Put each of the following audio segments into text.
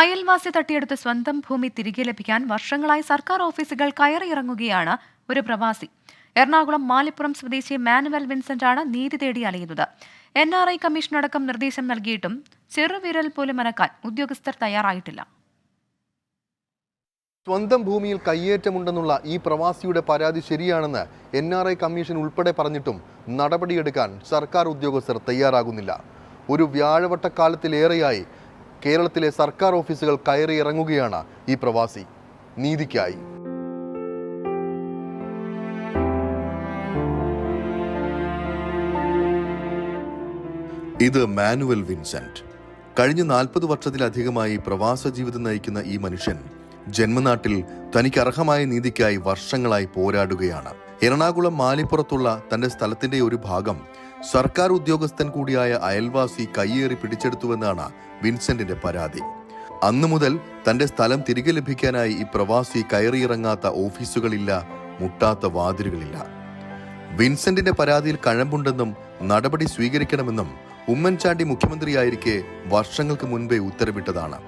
അയൽവാസി തട്ടിയെടുത്ത സ്വന്തം ഭൂമി തിരികെ ലഭിക്കാൻ വർഷങ്ങളായി സർക്കാർ ഓഫീസുകൾ കയറിയിറങ്ങുകയാണ് ഒരു പ്രവാസി. എറണാകുളം മാലിപ്പുറം സ്വദേശി മാനുവൽ വിൻസെന്റ് ആണ് നീതി തേടി അലയുന്നത്. എൻ ആർ ഐ കമ്മീഷനടക്കം നിർദ്ദേശം നൽകിയിട്ടും ചെറുവിരൽ പോലും അനക്കാൻ ഉദ്യോഗസ്ഥർ തയ്യാറായിട്ടില്ല. സ്വന്തം ഭൂമിയിൽ കയ്യേറ്റമുണ്ടെന്നുള്ള ഈ പ്രവാസിയുടെ പരാതി ശരിയാണെന്ന് എൻ ആർ ഐ കമ്മീഷൻ ഉൾപ്പെടെ പറഞ്ഞിട്ടും നടപടിയെടുക്കാൻ സർക്കാർ ഉദ്യോഗസ്ഥർ തയ്യാറാകുന്നില്ല. ഒരു വ്യാഴവട്ടക്കാലത്തിലേറെയായി കേരളത്തിലെ സർക്കാർ ഓഫീസുകൾ കയറി ഇറങ്ങുകയാണ് ഈ പ്രവാസി. നീതിക്കായി. ഇത് മാനുവൽ വിൻസെന്റ്. കഴിഞ്ഞ നാൽപ്പത് വർഷത്തിലധികമായി പ്രവാസ ജീവിതം നയിക്കുന്ന ഈ മനുഷ്യൻ ജന്മനാട്ടിൽ തനിക്ക് അർഹമായ നീതിക്കായി വർഷങ്ങളായി പോരാടുകയാണ്. എറണാകുളം മാലിപ്പുറത്തുള്ള തന്റെ സ്ഥലത്തിന്റെ ഒരു ഭാഗം സർക്കാർ ഉദ്യോഗസ്ഥൻ കൂടിയായ അയൽവാസി കയ്യേറി പിടിച്ചെടുത്തുവെന്നാണ് വിൻസെന്റിന്റെ പരാതി. അന്നു മുതൽ തന്റെ സ്ഥലം തിരികെ ലഭിക്കാനായി ഈ പ്രവാസി കയറിയിറങ്ങാത്ത ഓഫീസുകളില്ല മുട്ടാത്ത വാതിലുകളില്ല. വിൻസെന്റിന്റെ പരാതിയിൽ കഴമ്പുണ്ടെന്നും നടപടി സ്വീകരിക്കണമെന്നും ഉമ്മൻചാണ്ടി മുഖ്യമന്ത്രിയായിരിക്കെ വർഷങ്ങൾക്ക് മുൻപേ ഉത്തരവിട്ടതാണ്.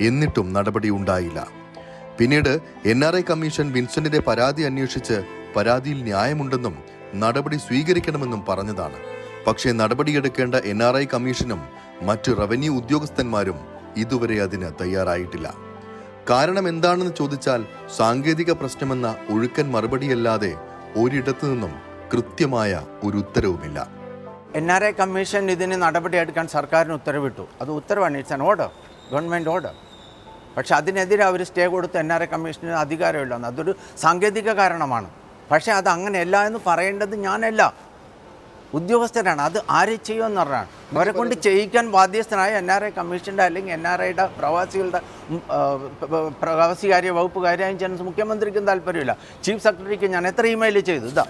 എന്നിട്ടും നടപടി ഉണ്ടായില്ല. പിന്നീട് എൻ ആർ ഐ കമ്മീഷൻ വിൻസെന്റിന്റെ പരാതി അന്വേഷിച്ച് പരാതിയിൽ ന്യായമുണ്ടെന്നും നടപടി സ്വീകരിക്കണമെന്നും പറഞ്ഞതാണ്. പക്ഷേ നടപടിയെടുക്കേണ്ട എൻ ആർ ഐ കമ്മീഷനും മറ്റു റവന്യൂ ഉദ്യോഗസ്ഥന്മാരും ഇതുവരെ അതിന് തയ്യാറായിട്ടില്ല. കാരണം എന്താണെന്ന് ചോദിച്ചാൽ സാങ്കേതിക പ്രശ്നമെന്ന ഒഴുക്കൻ മറുപടിയല്ലാതെ ഒരിടത്തു നിന്നും കൃത്യമായ ഒരു ഉത്തരവുമില്ല. എൻ ആർ ഐ കമ്മീഷൻ ഇതിന് നടപടിയെടുക്കാൻ സർക്കാരിന് ഉത്തരവിട്ടു. അത് ഉത്തരവാണ്. It's an order government order പക്ഷേ അതിനെതിരെ അവർ സ്റ്റേ കൊടുത്ത് എൻ ആർ ഐ കമ്മീഷന് അധികാരമില്ല അതൊരു സാങ്കേതിക കാരണമാണ്. പക്ഷേ അത് അങ്ങനെയല്ല എന്ന് പറയേണ്ടത് ഞാനല്ല. ഉദ്യോഗസ്ഥരാണ്. അത് ആര് ചെയ്യുമെന്ന് പറഞ്ഞാണ്. അവരെ കൊണ്ട് ചെയ്യിക്കാൻ ബാധ്യസ്ഥനായ എൻ ആർ ഐ കമ്മീഷന്റെ അല്ലെങ്കിൽ എൻ ആർ ഐയുടെ പ്രവാസികളുടെ പ്രവാസികാര്യ വകുപ്പ് കാര്യമായും ചെയ്യുന്ന മുഖ്യമന്ത്രിക്കും താല്പര്യമില്ല. ചീഫ് സെക്രട്ടറിക്ക് ഞാൻ എത്ര ഇമെയിൽ ചെയ്തു? ഇതാ.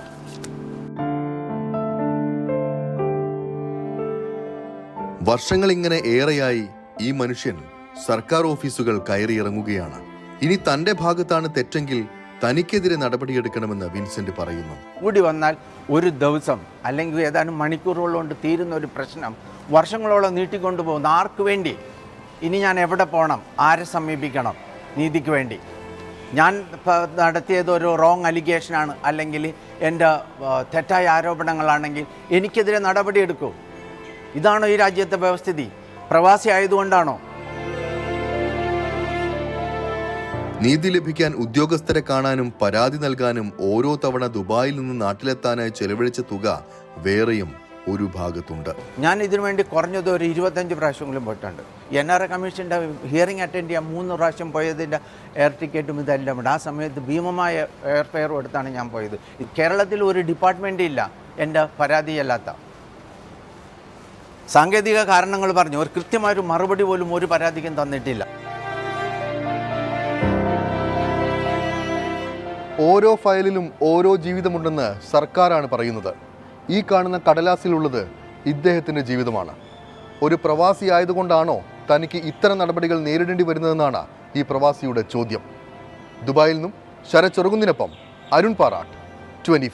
വർഷങ്ങൾ ഇങ്ങനെ ഏറെയായി ഈ മനുഷ്യൻ സർക്കാർ ഓഫീസുകൾ കയറിയിറങ്ങുകയാണ്. ഇനി തന്റെ ഭാഗത്താണ് തെറ്റെങ്കിൽ തനിക്കെതിരെ നടപടിയെടുക്കണമെന്ന് വിൻസെന്റ് പറയുന്നു. കൂടി വന്നാൽ ഒരു ദിവസം അല്ലെങ്കിൽ ഏതാനും മണിക്കൂറുകൾ കൊണ്ട് തീരുന്ന ഒരു പ്രശ്നം വർഷങ്ങളോളം നീട്ടിക്കൊണ്ടുപോകുന്ന ആർക്ക് വേണ്ടി? ഇനി ഞാൻ എവിടെ പോകണം ആരെ സമീപിക്കണം? നീതിക്ക് വേണ്ടി. ഞാൻ നടത്തിയത് ഒരു റോങ് അലിഗേഷനാണ് അല്ലെങ്കിൽ എന്റെ തെറ്റായ ആരോപണങ്ങളാണെങ്കിൽ എനിക്കെതിരെ നടപടിയെടുക്കൂ. ഇതാണോ ഈ രാജ്യത്തെ വ്യവസ്ഥിതി? പ്രവാസി ആയതുകൊണ്ടാണോ? നീതി ലഭിക്കാൻ ഉദ്യോഗസ്ഥരെ കാണാനും പരാതി നൽകാനും ഓരോ തവണ ദുബായിൽ നിന്ന് നാട്ടിലെത്താനായി ചെലവഴിച്ച തുക വേറെയും ഒരു ഭാഗത്തുണ്ട്. ഞാൻ ഇതിനു വേണ്ടി കുറഞ്ഞത് ഒരു ഇരുപത്തഞ്ച് പ്രാവശ്യങ്ങളും പോയിട്ടുണ്ട്. എൻ ആർ ഐ കമ്മീഷന്റെ ഹിയറിംഗ് അറ്റൻഡ് ചെയ്യാൻ മൂന്ന് പ്രാവശ്യം പോയതിന്റെ എയർ ടിക്കറ്റും ഇതെല്ലാം ഉണ്ട്. ആ സമയത്ത് ഭീമമായ എയർ ഫെയറും എടുത്താണ് ഞാൻ പോയത്. കേരളത്തിൽ ഒരു ഡിപ്പാർട്ട്മെന്റ് ഇല്ല. എന്റെ പരാതിയല്ലാത്ത. സാങ്കേതിക കാരണങ്ങൾ പറഞ്ഞു ഒരു കൃത്യമായൊരു മറുപടി പോലും ഒരു പരാതിക്കും തന്നിട്ടില്ല. ഓരോ ഫയലിലും ഓരോ ജീവിതമുണ്ടെന്ന് സർക്കാരാണ് പറയുന്നത്. ഈ കാണുന്ന കടലാസിലുള്ളത് ഇദ്ദേഹത്തിന്റെ ജീവിതമാണ്. ഒരു പ്രവാസി ആയതുകൊണ്ടാണോ തനിക്ക് ഇത്തരം നടപടികൾ നേരിടേണ്ടി വരുന്നതെന്നാണ് ഈ പ്രവാസിയുടെ ചോദ്യം. ദുബായിൽ നിന്നും ശരത് അരുൺ പാറാട്ട് ട്വന്റി